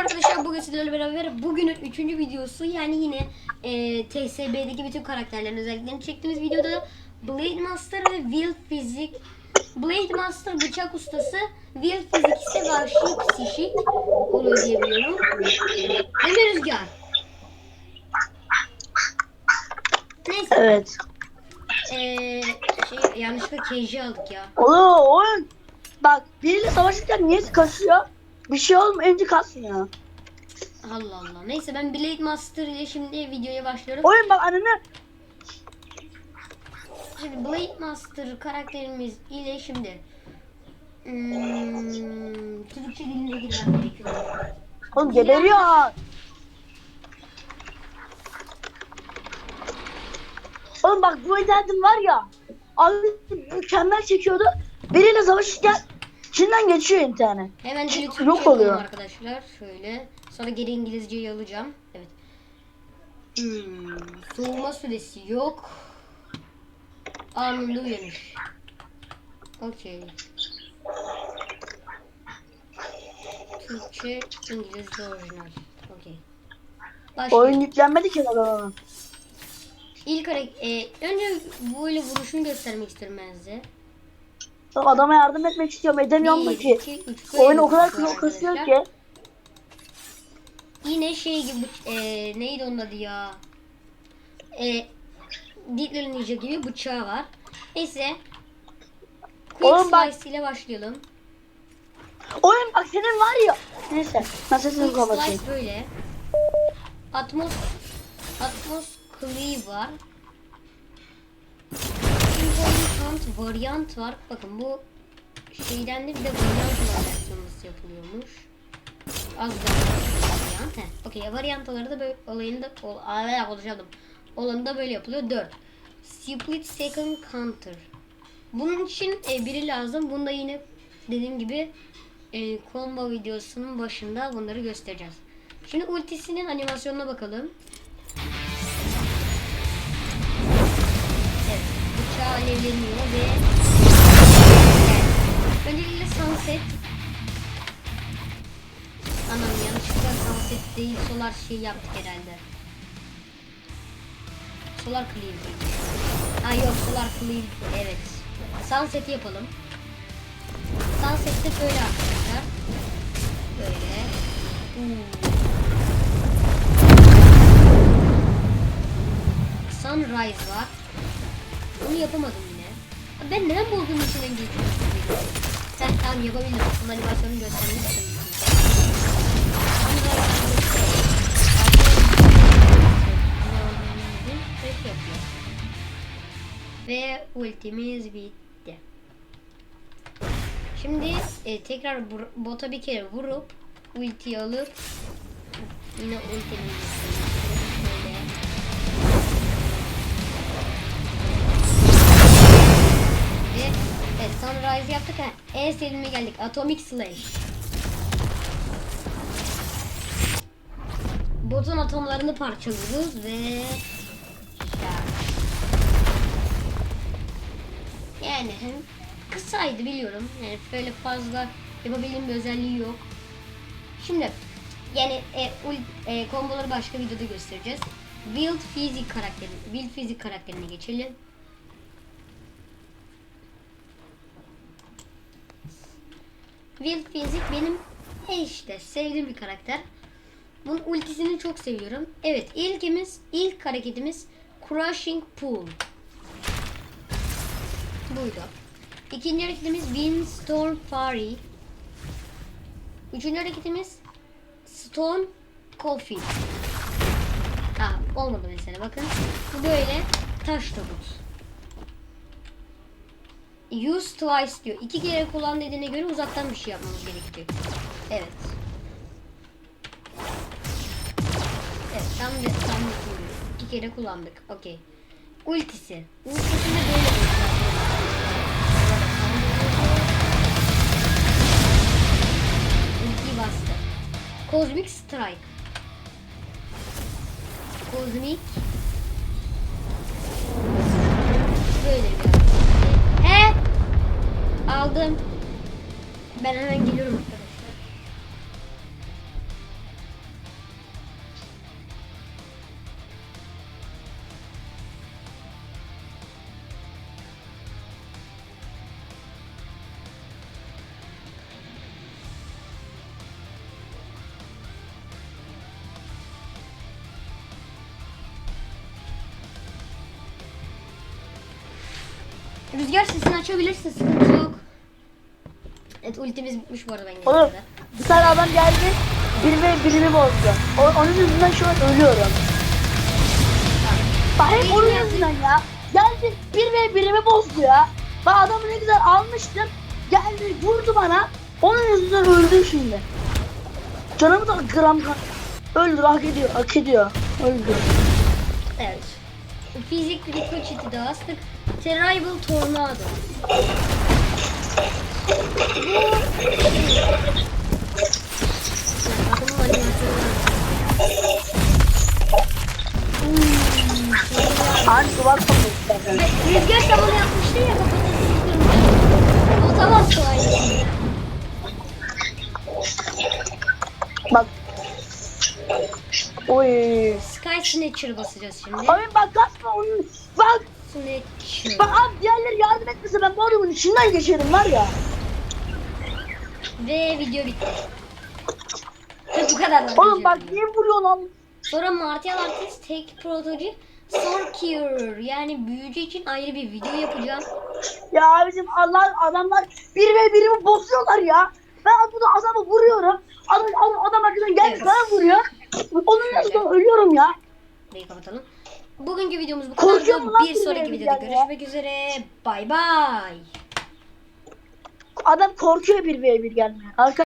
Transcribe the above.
arkadaşlar bugün sizlerle beraber bugünün üçüncü videosu yani yine e, TSB'deki bütün karakterlerin özelliklerini çektiğimiz videoda Blade Master ve Will Fizik Blade Master bıçak ustası Will Fizik ise vahşi psişik oluyor diye biliyorum. Değil mi Rüzgar? Neyse. Evet. Eee şey, yanlışlıkla KJ aldık ya. Oo oyun. Bak biriyle savaşırken niye kasıyor? Bir şey olmayınca kasmıyor. Allah Allah. Neyse ben Blade Master ile şimdi videoya başlıyorum. Oyun bak ananı. Şimdi Blade Master karakterimiz ile şimdi hmm, Türkçe diline girmem gerekiyor. Oğlum geberiyor. Oğlum bak bu internetim var ya. Abi mükemmel çekiyordu. Biriyle savaşırken içinden geçiyor internet. Hemen dili Türkçe Yok oluyor. arkadaşlar. Şöyle. Sonra geri İngilizceyi alacağım. Evet. Hmm, soğuma süresi yok. Anında uyanış. Okey. Türkçe, İngilizce orijinal. Okey. Oyun yüklenmedi ki adamın. İlk hareket, e, önce böyle vuruşunu göstermek istiyorum ben size. Bak adama yardım etmek istiyorum edemiyorum da ki. iki, üç, böyle Oyun o kadar kısa arkadaşlar. ki. Yine şey gibi e, neydi onun adı ya? E, Little Ninja gibi bıçağı var. Neyse. Quick Oğlum bak- Slice ile başlayalım. Oyun bak senin var ya. Neyse. Ben sesini Quick kapatayım. Slice böyle. Atmos Atmos Cleave var. Involvement variant var. Bakın bu şeyden de bir de variant olan versiyonumuz yapılıyormuş. Az da variant. Heh. Okey varyantaları da böyle olayını da ol, aa, konuşamadım. Olanı da böyle yapılıyor. 4. Split second counter. Bunun için e, biri lazım. Bunda yine dediğim gibi e, combo videosunun başında bunları göstereceğiz. Şimdi ultisinin animasyonuna bakalım. Alevleniyor ve öncelikle sunset Anam yanlışlıkla sunset değil solar şey yaptık herhalde. Solar cleave değil. Ha yok solar cleave evet. Sunset'i yapalım. Sunset'te böyle arkadaşlar. Böyle. Hmm. Sunrise var. Onu yapamadım yine. Ben neden bulduğum içinden geçiyorum? Sen tamam yapabildim. Ama animasyonu yapıyor. Ve ultimiz bitti. Şimdi e, tekrar bota bir kere vurup ultiyi alıp yine ultimizi Sunrise yaptık ha. En sevdiğime geldik. Atomic Slash. Botun atomlarını parçalıyoruz ve yani hem kısaydı biliyorum. Yani böyle fazla yapabildiğim bir özelliği yok. Şimdi yani e, ul, e, komboları başka videoda göstereceğiz. Wild Physics karakteri, Wild Physics karakterine geçelim. Wild Physics benim e işte sevdiğim bir karakter. Bunun ultisini çok seviyorum. Evet ilkimiz, ilk hareketimiz Crushing Pool. Buydu. İkinci hareketimiz Windstorm Fury. Üçüncü hareketimiz Stone Coffee. Ha olmadı mesela bakın. Bu böyle taş tabut. Use twice diyor. İki kere kullan dediğine göre uzaktan bir şey yapmamız gerekiyor. Evet. Evet tam da tam da kullanıyoruz. İki kere kullandık. Okey. Ultisi. Ultisinde böyle bir Ultiyi bastı. Cosmic Strike. Cosmic Böyle bir! aldım. Ben hemen geliyorum arkadaşlar. Rüzgar sesini açabilirsin sıkıntı Evet ultimiz bitmiş bu arada ben gelene Oğlum bir tane adam geldi. Bir ve birimi bozdu. O, onun yüzünden şu an ölüyorum. Bak hep onun yüzünden ya. Geldi bir ve birimi bozdu ya. Ben adamı ne güzel almıştım. Geldi vurdu bana. Onun yüzünden öldüm şimdi. Canımı da gram. Öldür hak ediyor hak ediyor. Öldür. Evet. Fizik Ricochet'i de astık. Terrible Tornado. Abi duvar kapatıyor. Rüzgar tabanı yapmıştı ya kırmızı. O tamam kolay. Bak. Oy. Sky Snatcher basacağız şimdi. Abi bak kaçma onun. Bak. Snatcher. Bak abi diğerleri yardım etmese ben bu adamın içinden geçerim var ya. Ve video bitti. bu kadar. da Oğlum bak niye vuruyor lan? Sonra Martial Artist Take Protoji Sorcerer yani büyücü için ayrı bir video yapacağım. Ya abicim Allah adamlar bir ve birimi bozuyorlar ya. Ben burada adamı vuruyorum. Adam, adam, adam arkadan geldi Evet. bana vuruyor. Onun yüzünden ölüyorum ya. Burayı kapatalım. Bugünkü videomuz bu kadar. Bir sonraki videoda ya? görüşmek üzere. Bay bay. Adam korkuyor bir bir gelmeye. Arka